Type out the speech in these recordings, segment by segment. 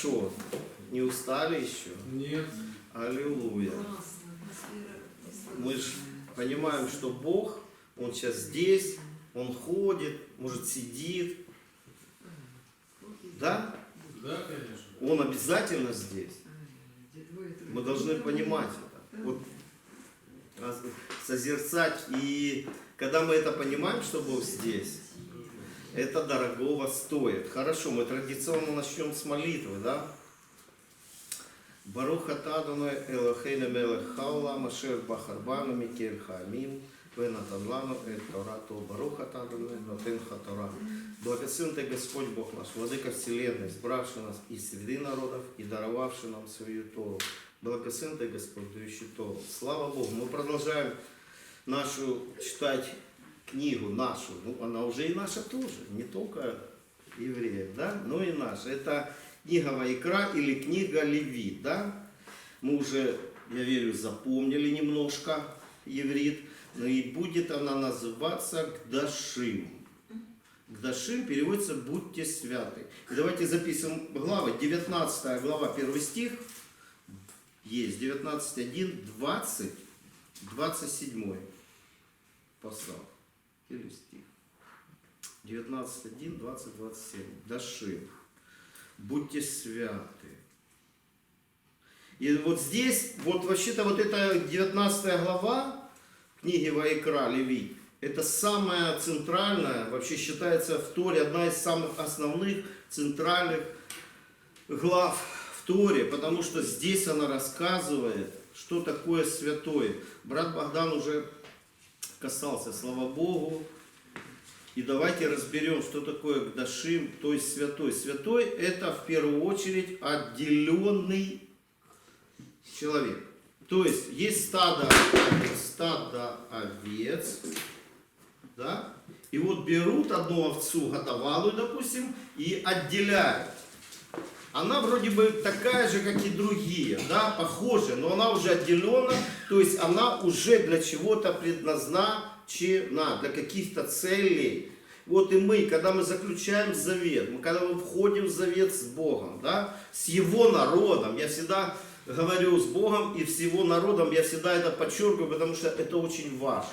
Хорошо. Не устали еще? Нет. Аллилуйя. Мы же понимаем, что Бог, Он сейчас здесь, Он ходит, может сидит. Да? Да, конечно. Он обязательно здесь. Мы должны понимать это. Вот созерцать. И когда мы это понимаем, что Бог здесь, это дорогого стоит. Хорошо, мы традиционно начнем с молитвы, да? Баруха Тадуна Элохейна Мелех Хаула Машер Бахарбану Микель Хамим Венатан Лану Эль Торату Баруха Тадуна Нотен Хатора. Благословен Ты Господь Бог наш, Владыка Вселенной, избравший нас из среды народов и даровавший нам свою Тору. Благословен Ты Господь, дающий Тору. Слава Богу, мы продолжаем нашу читать книгу нашу. Ну, она уже и наша тоже, не только евреев, да, но и наша. Это книга Вайкра или книга Левит, да. Мы уже, я верю, запомнили немножко еврит, но и будет она называться Гдашим. Гдашим переводится «будьте святы». И давайте записываем главы. 19 глава, 1 стих. Есть 19.1, 20, 27 посал. Или стих. 19.1, 20, 27. Дашим. Будьте святы. И вот здесь, вот вообще-то вот эта 19 глава книги Ваикра, Левит, это самая центральная, вообще считается в Торе, одна из самых основных центральных глав в Торе, потому что здесь она рассказывает, что такое святое. Брат Богдан уже касался, слава Богу. И давайте разберем, что такое Гдашим, то есть святой. Святой это в первую очередь отделенный человек. То есть есть стадо, стадо овец, да, и вот берут одну овцу готовалую, допустим, и отделяют. Она вроде бы такая же, как и другие, да, похожая, но она уже отделена, то есть она уже для чего-то предназначена, для каких-то целей. Вот и мы, когда мы заключаем завет, мы, когда мы входим в завет с Богом, да, с Его народом, я всегда говорю с Богом и с Его народом, я всегда это подчеркиваю, потому что это очень важно.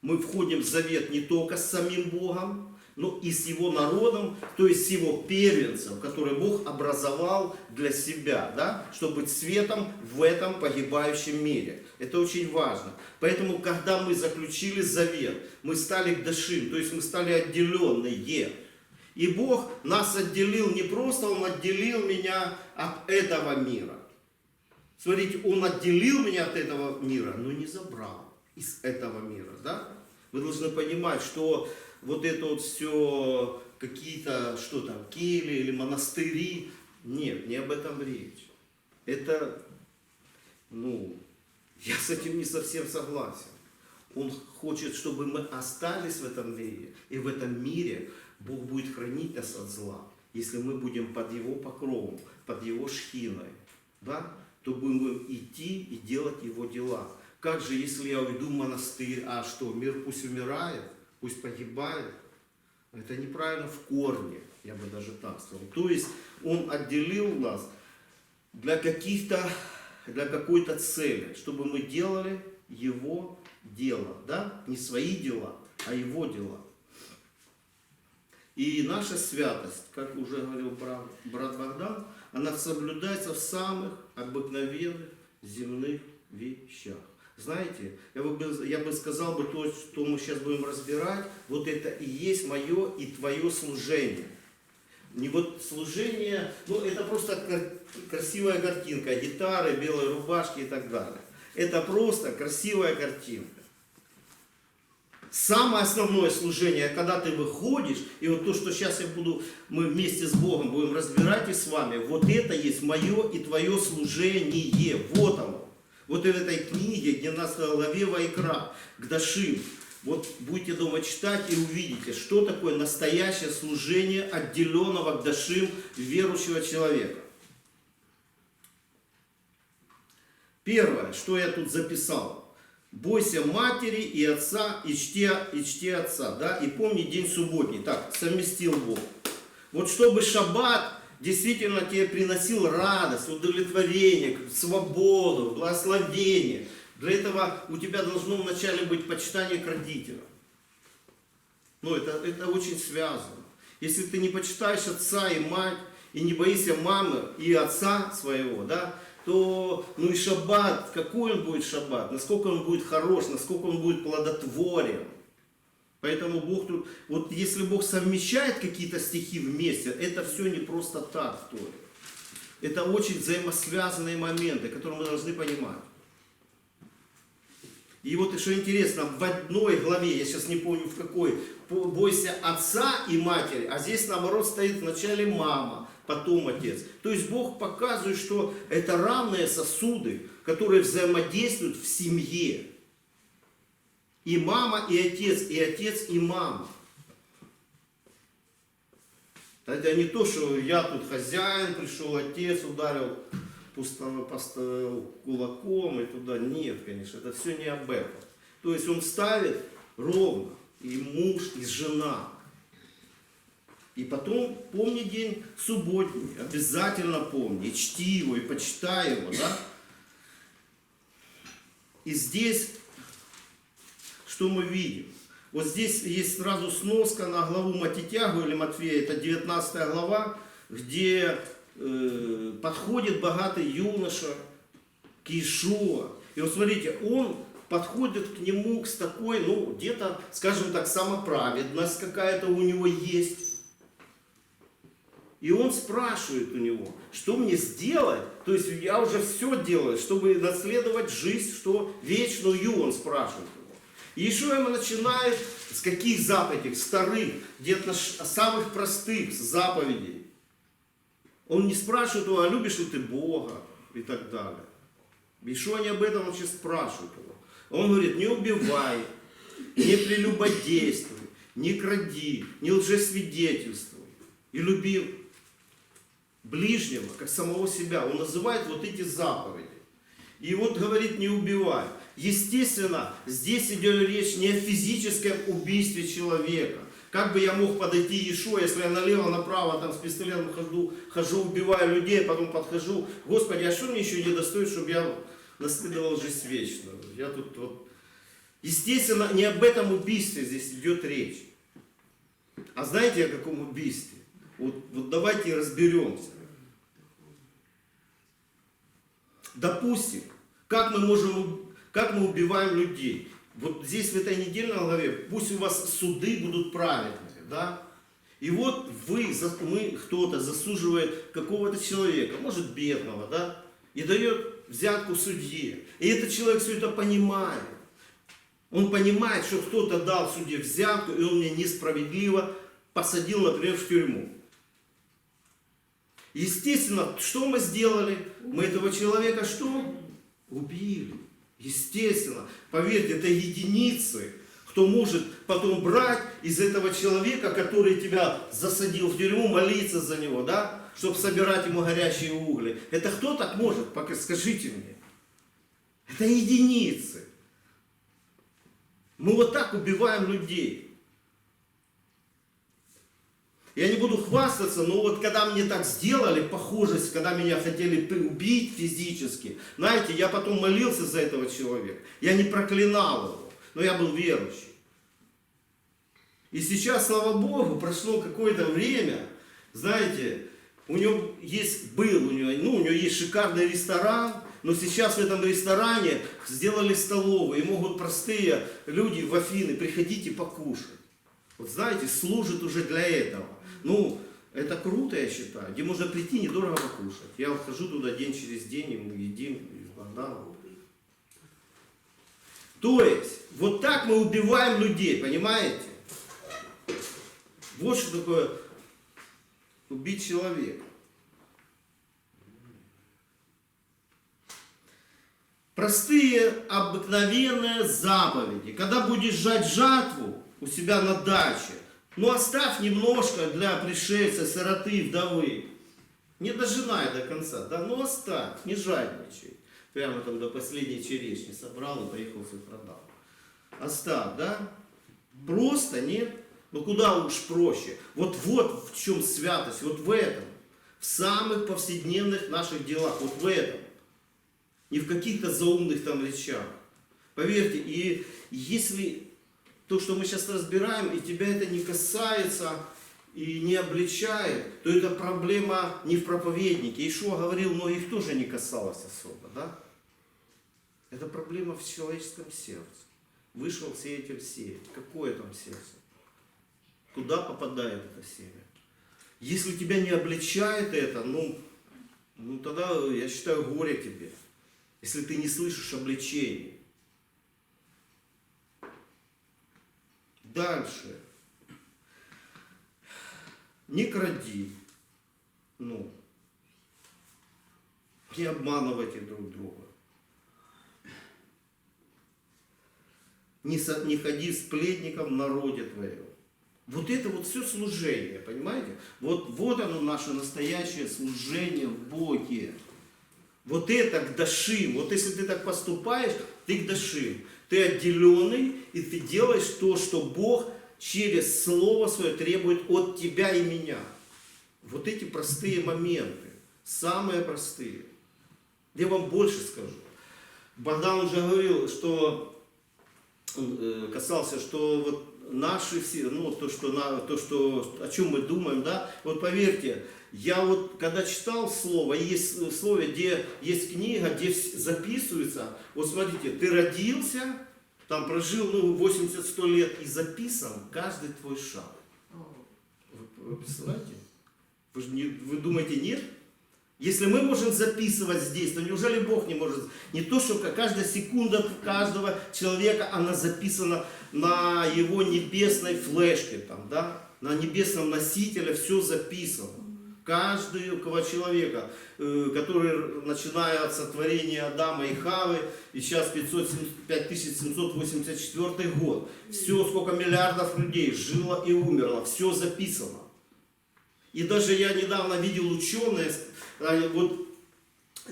Мы входим в завет не только с самим Богом, но и с Его народом, то есть с Его первенцем, который Бог образовал для себя, да, чтобы быть светом в этом погибающем мире. Это очень важно. Поэтому, когда мы заключили завет, мы стали гдашим, то есть мы стали отделенные. И Бог нас отделил не просто, Он отделил меня от этого мира. Смотрите, Он отделил меня от этого мира, но не забрал из этого мира. Да? Вы должны понимать, что вот это вот все какие-то, что там, кели или монастыри, нет, не об этом речь. Это, ну, я с этим не совсем согласен. Он хочет, чтобы мы остались в этом мире. И в этом мире Бог будет хранить нас от зла. Если мы будем под Его покровом, под Его шхиной, да, то будем идти и делать Его дела. Как же, если я уйду в монастырь, а что, мир пусть умирает, пусть погибает? Это неправильно в корне, я бы даже так сказал. То есть Он отделил нас для каких-то, для какой-то цели, чтобы мы делали Его дело, да? Не свои дела, а Его дела. И наша святость, как уже говорил брат, брат Богдан, она соблюдается в самых обыкновенных земных вещах. Знаете, я бы, я бы сказал бы то, что мы сейчас будем разбирать, вот это и есть мое и твое служение. Не вот служение, ну это просто красивая картинка, гитары, белые рубашки и так далее. Это просто красивая картинка. Самое основное служение, когда ты выходишь, и вот то, что сейчас я буду, мы вместе с Богом будем разбирать и с вами, вот это есть мое и твое служение. Вот оно. Вот в этой книге, где нас главе Вайкра, Гдашим, вот будете дома читать и увидите, что такое настоящее служение отделенного Гдашим верующего человека. Первое, что я тут записал. Бойся матери и отца, и чти, и чти отца, да, и помни день субботний. Так, совместил Бог. Вот чтобы шаббат действительно тебе приносил радость, удовлетворение, свободу, благословение. Для этого у тебя должно вначале быть почитание к родителям. Ну, это, это очень связано. Если ты не почитаешь отца и мать, и не боишься мамы и отца своего, да, то, ну и шаббат, какой он будет шаббат, насколько он будет хорош, насколько он будет плодотворен. Поэтому Бог тут, вот если Бог совмещает какие-то стихи вместе, это все не просто так в Торе. Это очень взаимосвязанные моменты, которые мы должны понимать. И вот что интересно, в одной главе, я сейчас не помню в какой, бойся отца и матери, а здесь наоборот стоит вначале мама, потом отец. То есть Бог показывает, что это равные сосуды, которые взаимодействуют в семье. И мама, и отец, и отец, и мама. Это не то, что я тут хозяин, пришел отец, ударил кулаком и туда. Нет, конечно, это все не об этом. То есть он ставит ровно и муж, и жена. И потом помни день субботний, обязательно помни, чти его, и почитай его, да? И здесь, что мы видим? Вот здесь есть сразу сноска на главу Матитягу или Матфея, это 19 глава, где э, подходит богатый юноша к. И вот смотрите, он подходит к нему с такой, ну, где-то, скажем так, самоправедность какая-то у него есть. И он спрашивает у него, что мне сделать? То есть я уже все делаю, чтобы наследовать жизнь, что вечную, он спрашивает. И Ишуа ему начинает с каких заповедей? Старых, где-то самых простых заповедей. Он не спрашивает его, а любишь ли ты Бога и так далее. Ишуа не об этом вообще спрашивает его. Он говорит, не убивай, не прелюбодействуй, не кради, не лжесвидетельствуй. И люби ближнего, как самого себя. Он называет вот эти заповеди. И вот говорит, не убивай. Естественно, здесь идет речь не о физическом убийстве человека. Как бы я мог подойти Иешуа, если я налево-направо там с пистолетом хожу, хожу, убиваю людей, а потом подхожу. Господи, а что мне еще не достоит, чтобы я наследовал жизнь вечную? Я тут вот... Естественно, не об этом убийстве здесь идет речь. А знаете, о каком убийстве? Вот, вот давайте разберемся. Допустим, как мы можем, как мы убиваем людей? Вот здесь в этой недельной главе, пусть у вас суды будут праведными, да? И вот вы, мы, кто-то засуживает какого-то человека, может бедного, да? И дает взятку судье. И этот человек все это понимает. Он понимает, что кто-то дал судье взятку, и он меня несправедливо посадил, например, в тюрьму. Естественно, что мы сделали? Мы этого человека что? Убили. Естественно. Поверьте, это единицы, кто может потом брать из этого человека, который тебя засадил в тюрьму, молиться за него, да? Чтобы собирать ему горящие угли. Это кто так может? Скажите мне. Это единицы. Мы вот так убиваем людей. Я не буду хвастаться, но вот когда мне так сделали, похожесть, когда меня хотели убить физически, знаете, я потом молился за этого человека. Я не проклинал его, но я был верующий. И сейчас, слава Богу, прошло какое-то время, знаете, у него есть, был у него, ну, у него есть шикарный ресторан, но сейчас в этом ресторане сделали столовую, и могут простые люди в Афины приходить и покушать. Вот знаете, служит уже для этого. Ну, это круто, я считаю, где можно прийти недорого покушать. Я вот туда день через день, и мы едим из Богдана. То есть, вот так мы убиваем людей, понимаете? Вот что такое убить человека. Простые, обыкновенные заповеди. Когда будешь жать жатву у себя на даче, ну оставь немножко для пришельца, сироты, вдовы. Не дожинай до конца, да, ну оставь, не жадничай. Прямо там до последней черешни собрал и поехал все продал. Оставь, да? Просто нет. Ну куда уж проще. Вот вот в чем святость, вот в этом. В самых повседневных наших делах, вот в этом. Не в каких-то заумных там речах. Поверьте, и если то, что мы сейчас разбираем, и тебя это не касается и не обличает, то это проблема не в проповеднике. Ишуа говорил, но их тоже не касалось особо, да? Это проблема в человеческом сердце. Вышел сеятель сеять. Какое там сердце? Куда попадает это семя? Если тебя не обличает это, ну, ну тогда, я считаю, горе тебе. Если ты не слышишь обличения. Дальше. Не кради. Ну. Не обманывайте друг друга. Не, со- не ходи сплетником в народе твоем. Вот это вот все служение, понимаете? Вот, вот оно наше настоящее служение в Боге. Вот это к дашим. Вот если ты так поступаешь, ты к дашим. Ты отделенный, и ты делаешь то, что Бог через Слово Свое требует от тебя и меня. Вот эти простые моменты, самые простые. Я вам больше скажу. Богдан уже говорил, что э, касался, что вот наши все, ну то, что, на, то, что о чем мы думаем, да, вот поверьте, я вот когда читал слово, есть в слове, где есть книга, где записывается, вот смотрите, ты родился, там прожил, ну, 80-100 лет, и записан каждый твой шаг. Вы, вы представляете? Вы, же не, вы думаете, нет? Если мы можем записывать здесь, то неужели Бог не может? Не то, что каждая секунда каждого человека, она записана на его небесной флешке, там, да? на небесном носителе все записано. Каждого человека, э, который, начиная от сотворения Адама и Хавы, и сейчас 500, 5784 год, все, сколько миллиардов людей жило и умерло, все записано. И даже я недавно видел ученые, они вот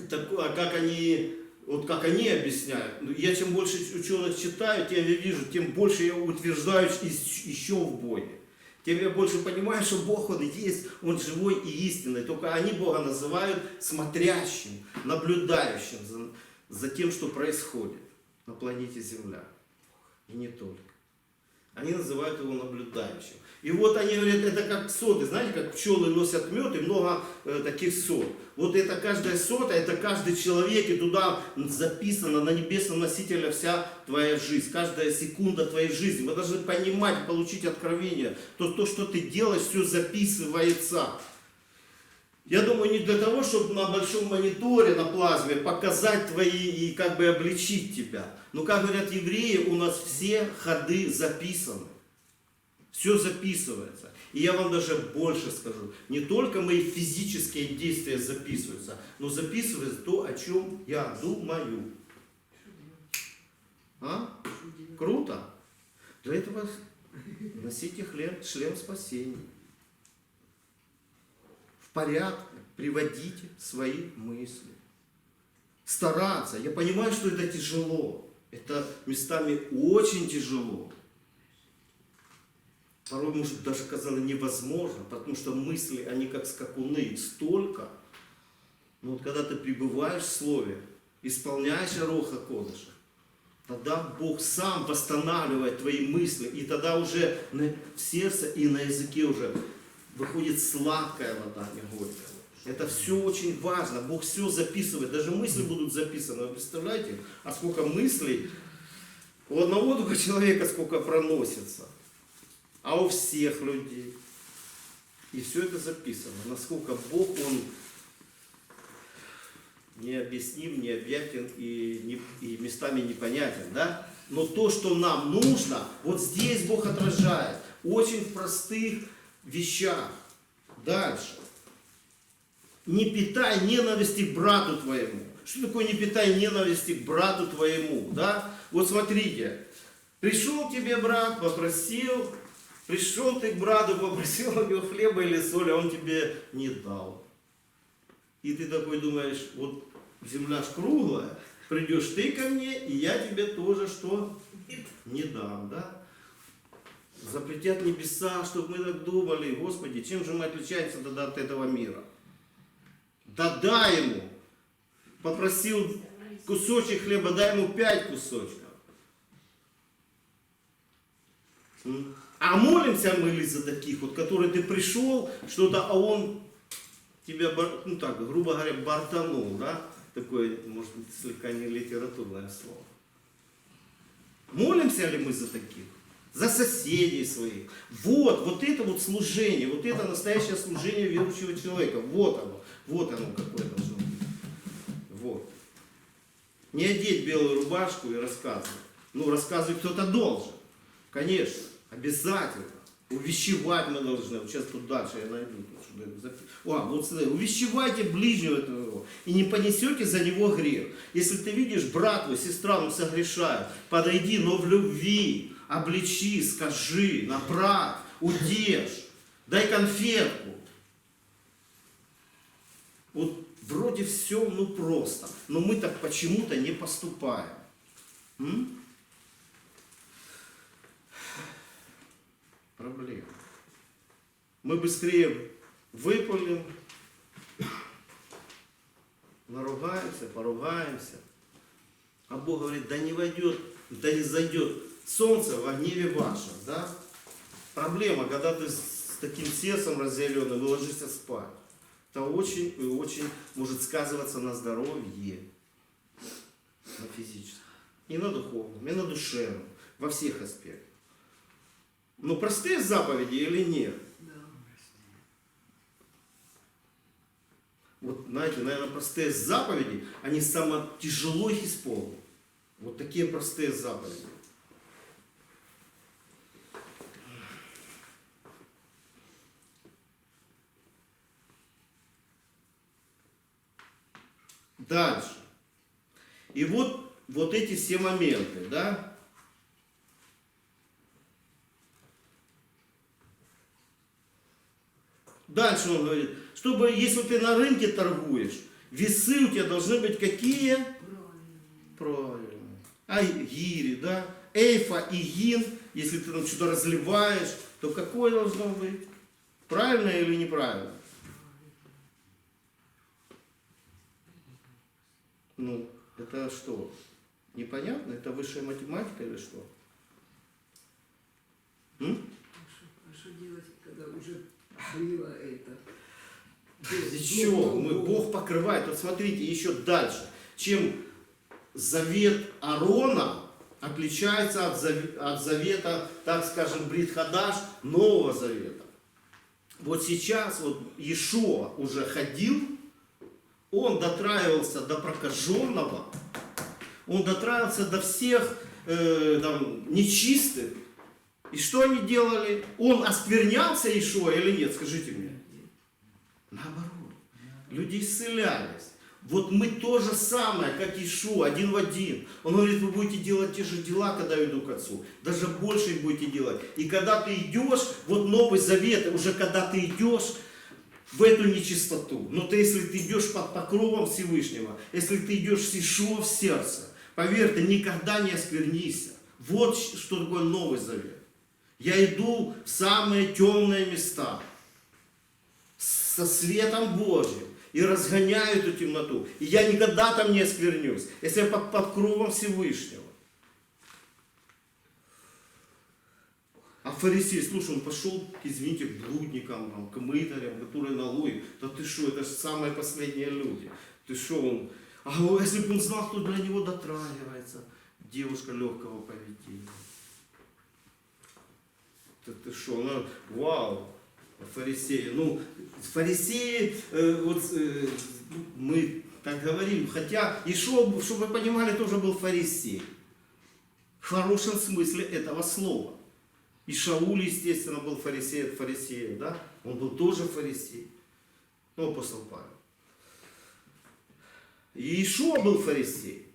такое, как они, вот как они объясняют. Ну, Я чем больше ученых читаю, тем я вижу, тем больше я утверждаюсь еще в Боге. Тем я больше понимаю, что Бог, Он есть, Он живой и истинный. Только они Бога называют смотрящим, наблюдающим за, за тем, что происходит на планете Земля. И не только. Они называют его наблюдающим. И вот они говорят, это как соты, знаете, как пчелы носят мед и много э, таких сот. Вот это каждая сота, это каждый человек, и туда записана на небесном носителе вся твоя жизнь, каждая секунда твоей жизни. Мы должны понимать, получить откровение. То, то что ты делаешь, все записывается. Я думаю, не для того, чтобы на большом мониторе, на плазме показать твои и как бы обличить тебя. Но, как говорят евреи, у нас все ходы записаны. Все записывается. И я вам даже больше скажу. Не только мои физические действия записываются, но записывается то, о чем я думаю. А? Круто? Для этого носите хлеб, шлем спасения. В порядке приводите свои мысли. Стараться. Я понимаю, что это тяжело. Это местами очень тяжело. Порой, может, даже казалось невозможно, потому что мысли, они как скакуны, столько. Но вот когда ты пребываешь в Слове, исполняешь Роха Кодыша, тогда Бог сам восстанавливает твои мысли, и тогда уже на, сердце и на языке уже выходит сладкая вода, не горькая. Это все очень важно. Бог все записывает. Даже мысли будут записаны. Вы представляете? А сколько мыслей у одного только человека сколько проносится. А у всех людей. И все это записано. Насколько Бог, Он необъясним, необъятен и, не- и местами непонятен, да? Но то, что нам нужно, вот здесь Бог отражает. Очень простых вещах. Дальше. Не питай ненависти брату твоему. Что такое не питай ненависти к брату твоему? Да? Вот смотрите. Пришел к тебе брат, попросил, пришел ты к брату, попросил у него хлеба или соли, а он тебе не дал. И ты такой думаешь, вот земля ж круглая, придешь ты ко мне, и я тебе тоже что? Не дам, да? Запретят небеса, чтобы мы так думали, Господи, чем же мы отличаемся тогда от этого мира? Да дай ему. Попросил кусочек хлеба, дай ему пять кусочков. А молимся мы ли за таких, вот, которые ты пришел, что-то, а он тебя, ну так, грубо говоря, бортанул, да? Такое, может быть, слегка не литературное слово. Молимся ли мы за таких? За соседей своих. Вот, вот это вот служение, вот это настоящее служение верующего человека. Вот оно, вот оно какое должно быть. Вот. Не одеть белую рубашку и рассказывать. Ну, рассказывать кто-то должен. Конечно, обязательно. Увещевать мы должны. Вот сейчас тут дальше я найду. О, вот смотри, увещевайте ближнего твоего, и не понесете за него грех. Если ты видишь брат твой, сестра, ну согрешают, подойди, но в любви, обличи, скажи, направь, удержь, дай конфетку. Вот вроде все, ну просто, но мы так почему-то не поступаем. М? Проблема. Мы быстрее выпалим, наругаемся, поругаемся. А Бог говорит, да не войдет, да не зайдет солнце в гневе вашем, да? Проблема, когда ты с таким сердцем разъяренным и ложишься спать. Это очень и очень может сказываться на здоровье, на физическом, и на духовном, и на душевном, во всех аспектах. Ну, простые заповеди или нет? Вот, знаете, наверное, простые заповеди, они самое тяжело их исполнить. Вот такие простые заповеди. Дальше. И вот, вот эти все моменты, да? Дальше он говорит, чтобы, если ты на рынке торгуешь, весы у тебя должны быть какие? Правильно. А гири, да? Эйфа и гин, если ты там что-то разливаешь, то какое должно быть? Правильно или неправильно? Ну, это что? Непонятно? Это высшая математика или что? М? А что делать, когда уже было это? Еще мы, Бог покрывает. Вот смотрите, еще дальше. Чем завет Аарона отличается от, зав- от завета, так скажем, Бритхадаш, Нового Завета. Вот сейчас вот Иешуа уже ходил, он дотраивался до прокаженного, он дотраивался до всех э, там, нечистых. И что они делали? Он осквернялся Иешуа или нет? Скажите мне. Наоборот. Люди исцелялись. Вот мы то же самое, как Ишу, один в один. Он говорит, вы будете делать те же дела, когда я иду к Отцу. Даже больше их будете делать. И когда ты идешь, вот Новый Завет, уже когда ты идешь в эту нечистоту, но ты, если ты идешь под покровом Всевышнего, если ты идешь с Ишуа в сердце, поверь, ты никогда не осквернися. Вот что такое Новый Завет. Я иду в самые темные места со светом Божьим и разгоняю эту темноту. И я никогда там не осквернюсь, если я под покровом Всевышнего. А фарисей, слушай, он пошел, извините, к блудникам, там, к мытарям, которые налоги. Да ты что, это же самые последние люди. Ты что, он... А если бы он знал, кто для него дотрагивается, девушка легкого поведения. Ты, ты что, ну, вау, фарисеи. Ну, фарисеи, э, вот э, мы так говорим, хотя Ишо, чтобы вы понимали, тоже был фарисей. В хорошем смысле этого слова. И Шауль, естественно, был фарисей от фарисеев, да? Он был тоже фарисей. Ну, апостол Павел. И Ишуа был фарисей.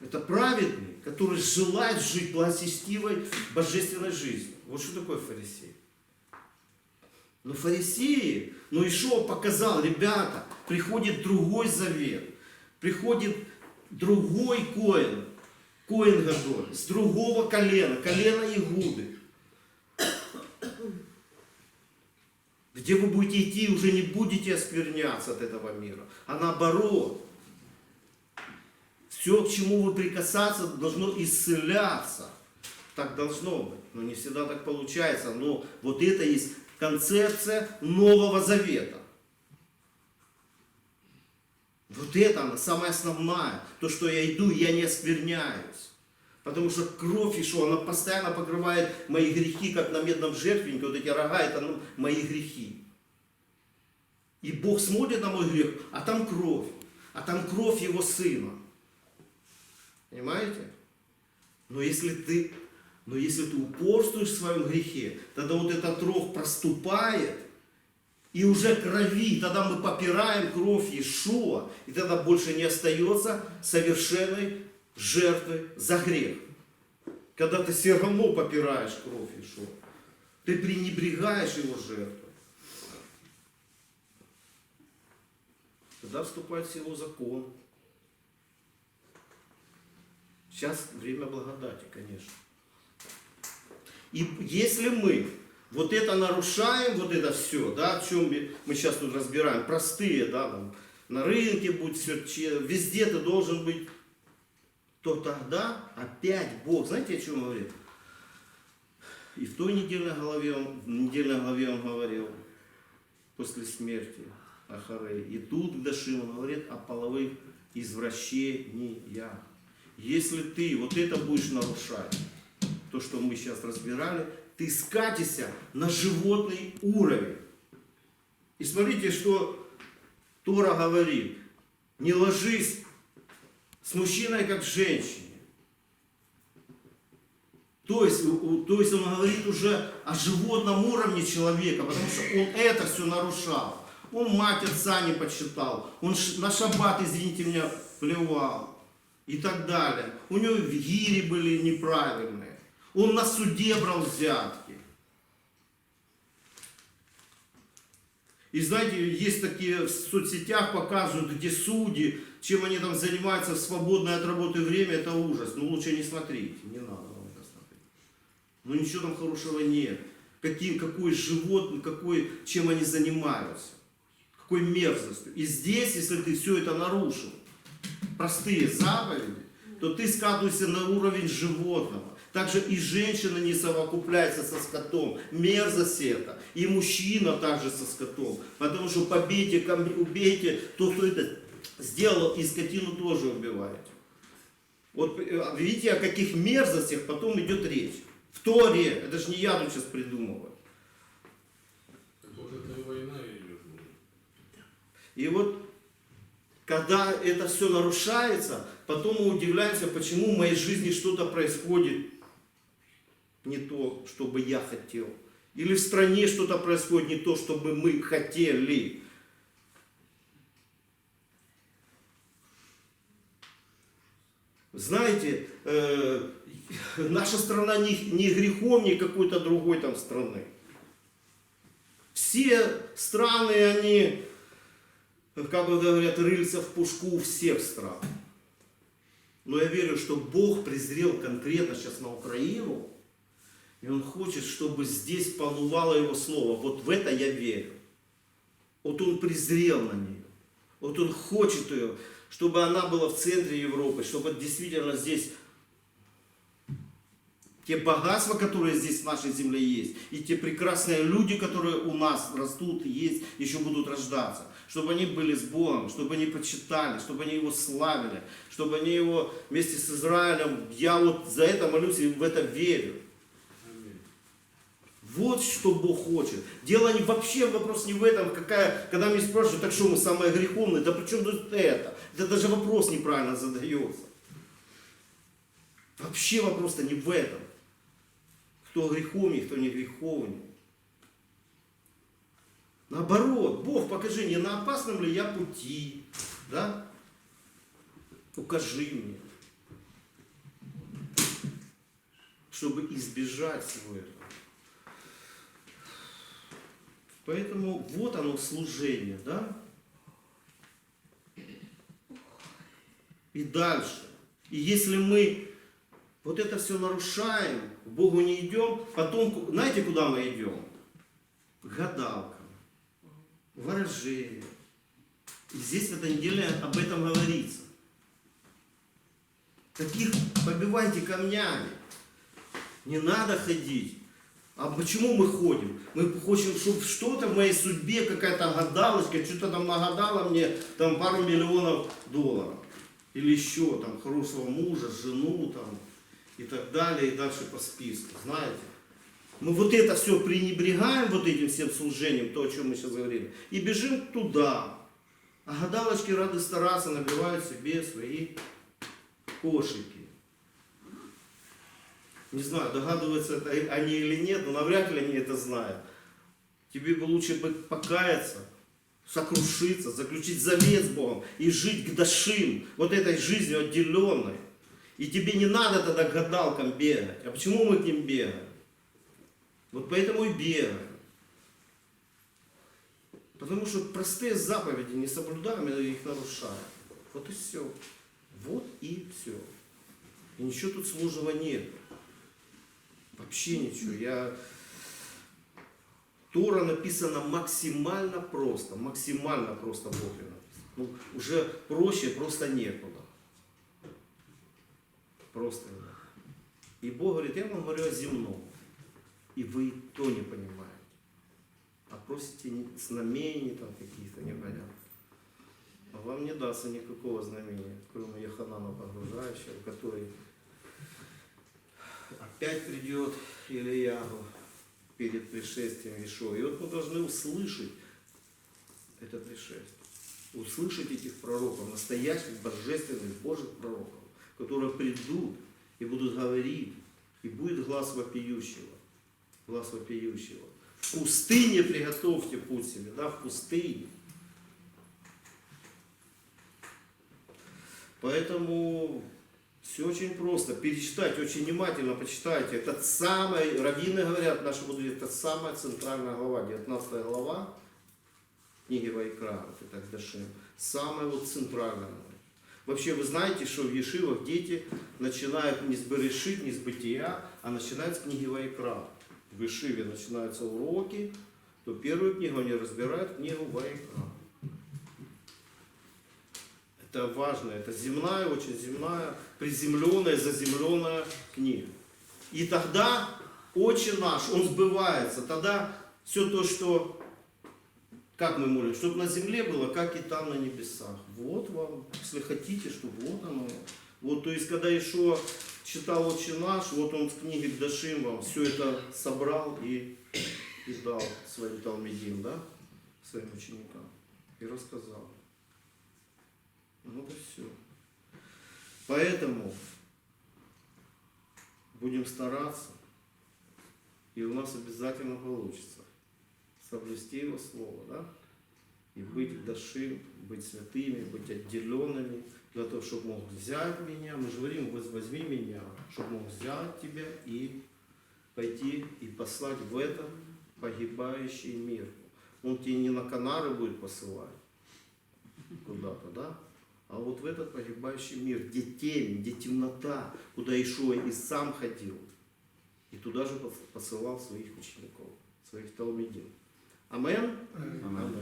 Это праведный, который желает жить благочестивой божественной жизнью. Вот что такое фарисей. Но фарисеи, но Ишуа показал, ребята, приходит другой завет, приходит другой коин, коин Гадоль, с другого колена, колена Игуды. где вы будете идти уже не будете оскверняться от этого мира, а наоборот. Все, к чему вы прикасаться, должно исцеляться. Так должно быть. Но не всегда так получается. Но вот это есть концепция Нового Завета. Вот это она, самая основная. То, что я иду, я не оскверняюсь. Потому что кровь Ишуа, она постоянно покрывает мои грехи, как на медном жертвеннике. Вот эти рога, это ну, мои грехи. И Бог смотрит на мой грех, а там кровь. А там кровь Его Сына. Понимаете? Но если ты, но если ты упорствуешь в своем грехе, тогда вот этот рог проступает, и уже крови, тогда мы попираем кровь Иешуа, и тогда больше не остается совершенной жертвы за грех. Когда ты все равно попираешь кровь Иешуа, ты пренебрегаешь его жертвой. Тогда вступает в силу закон. Сейчас время благодати, конечно. И если мы вот это нарушаем, вот это все, да, о чем мы сейчас тут разбираем, простые, да, там, на рынке будь все, везде ты должен быть, то тогда опять Бог, знаете, о чем говорит? И в той недельной главе он, в недельной главе он говорил, после смерти Ахары. И тут в Даши он говорит о половых извращениях. Если ты вот это будешь нарушать, то, что мы сейчас разбирали, ты скатишься на животный уровень. И смотрите, что Тора говорит. Не ложись с мужчиной, как с женщиной. То есть, то есть он говорит уже о животном уровне человека, потому что он это все нарушал. Он мать отца не почитал, он на шаббат, извините меня, плевал и так далее. У него в гире были неправильные. Он на суде брал взятки. И знаете, есть такие в соцсетях показывают, где судьи, чем они там занимаются в свободное от работы время, это ужас. Ну лучше не смотрите, не надо вам это смотреть. Ну ничего там хорошего нет. Каким, какой живот, какой, чем они занимаются. Какой мерзостью. И здесь, если ты все это нарушил, простые заповеди, то ты скатываешься на уровень животного. Также и женщина не совокупляется со скотом. Мерзость это. И мужчина также со скотом. Потому что побейте, убейте, то, кто это сделал, и скотину тоже убиваете. Вот э, видите, о каких мерзостях потом идет речь. В Торе, это же не я тут сейчас придумываю. Вот это и война идет. И вот, когда это все нарушается, потом мы удивляемся, почему в моей жизни что-то происходит не то, что бы я хотел. Или в стране что-то происходит не то, что бы мы хотели. Знаете, э, наша страна не, не грехом ни какой-то другой там страны. Все страны, они как бы говорят, рыльца в пушку всех стран. Но я верю, что Бог презрел конкретно сейчас на Украину, и Он хочет, чтобы здесь полувало Его Слово. Вот в это я верю. Вот Он презрел на нее. Вот Он хочет ее, чтобы она была в центре Европы, чтобы действительно здесь те богатства, которые здесь в нашей земле есть, и те прекрасные люди, которые у нас растут, есть, еще будут рождаться, чтобы они были с Богом, чтобы они почитали, чтобы они Его славили, чтобы они Его вместе с Израилем, я вот за это молюсь и в это верю. Вот что Бог хочет. Дело не, вообще вопрос не в этом, какая, когда меня спрашивают, так что мы самые греховные, да при чем тут это? Это даже вопрос неправильно задается. Вообще вопрос-то не в этом. Кто греховней, кто не греховней. Наоборот, Бог, покажи, не на опасном ли я пути, да? Укажи мне, чтобы избежать всего этого. Поэтому вот оно служение, да? И дальше. И если мы вот это все нарушаем, к Богу не идем, потом, знаете, куда мы идем? К гадалкам. И здесь в этой неделе об этом говорится. Таких побивайте камнями. Не надо ходить. А почему мы ходим? Мы хотим, чтобы что-то в моей судьбе, какая-то гадалочка, что-то там нагадала мне там пару миллионов долларов. Или еще там хорошего мужа, жену там и так далее, и дальше по списку, знаете. Мы вот это все пренебрегаем, вот этим всем служением, то, о чем мы сейчас говорили, и бежим туда. А гадалочки рады стараться, набивают себе свои кошики. Не знаю, догадываются это они или нет, но навряд ли они это знают. Тебе бы лучше бы покаяться, сокрушиться, заключить завет с Богом и жить к дашим, вот этой жизнью отделенной. И тебе не надо тогда к гадалкам бегать. А почему мы к ним бегаем? Вот поэтому и бегаем. Потому что простые заповеди не соблюдаем и их нарушаем. Вот и все. Вот и все. И ничего тут сложного нет. Вообще ничего. Я... Тора написана максимально просто. Максимально просто Бог ее написал. Ну, уже проще просто некуда. Просто нет. И Бог говорит, я вам говорю о земном. И вы то не понимаете. А просите знамений там каких-то непонятных. А вам не дастся никакого знамения, кроме Яханана погружающего, который опять придет Ильягу перед пришествием Ишо. И вот мы должны услышать это пришествие. Услышать этих пророков, настоящих божественных Божьих пророков, которые придут и будут говорить, и будет глаз вопиющего. Глаз вопиющего. В пустыне приготовьте путь себе, да, в пустыне. Поэтому все очень просто. Перечитать очень внимательно, почитайте. Это самое, раввины говорят, наши будут, это самая центральная глава, 19 глава книги Вайкра, вот это Дашим. Самая вот центральная. Вообще вы знаете, что в Ешивах дети начинают не с Берешит, не с Бытия, а начинают с книги Вайкра. В Ешиве начинаются уроки, то первую книгу они разбирают, книгу Вайкра. Это важно, это земная, очень земная, приземленная, заземленная книга. И тогда Отче наш, он сбывается. Тогда все то, что, как мы молим, чтобы на земле было, как и там на небесах. Вот вам, если хотите, чтобы вот оно. Вот, то есть, когда Ишуа читал Отче наш, вот он с книги Дашим вам все это собрал и, и дал своим талмедим, да, своим ученикам. И рассказал. Вот и все. Поэтому будем стараться, и у нас обязательно получится соблюсти его слово, да? И быть дашим, быть святыми, быть отделенными, для того, чтобы мог взять меня. Мы же говорим, «Воз- возьми меня, чтобы мог взять тебя и пойти и послать в этот погибающий мир. Он тебе не на Канары будет посылать куда-то, да? А вот в этот погибающий мир, где темень, где темнота, куда Ишуа и сам ходил. И туда же пос- посылал своих учеников, своих талмидин. Амен? Амен.